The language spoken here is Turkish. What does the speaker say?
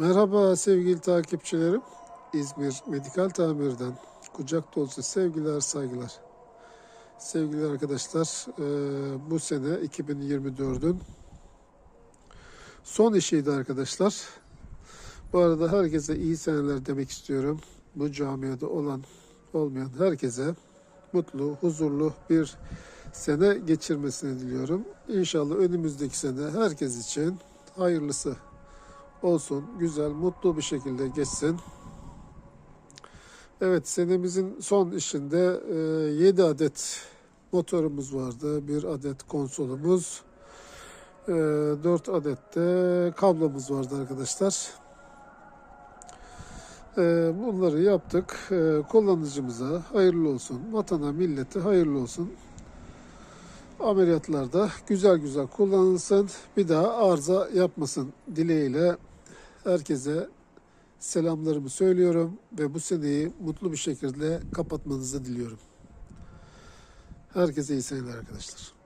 Merhaba sevgili takipçilerim. İzmir Medikal Tamir'den kucak dolusu sevgiler, saygılar. Sevgili arkadaşlar, e, bu sene 2024'ün son işiydi arkadaşlar. Bu arada herkese iyi seneler demek istiyorum. Bu camiada olan, olmayan herkese mutlu, huzurlu bir sene geçirmesini diliyorum. İnşallah önümüzdeki sene herkes için hayırlısı olsun, güzel, mutlu bir şekilde geçsin. Evet, senemizin son işinde 7 adet motorumuz vardı, 1 adet konsolumuz, 4 adet de kablomuz vardı arkadaşlar. E, Bunları yaptık. E, Kullanıcımıza hayırlı olsun, vatana, millete hayırlı olsun. Ameliyatlarda güzel güzel kullanılsın, bir daha arıza yapmasın dileğiyle herkese selamlarımı söylüyorum ve bu seneyi mutlu bir şekilde kapatmanızı diliyorum. Herkese iyi seneler arkadaşlar.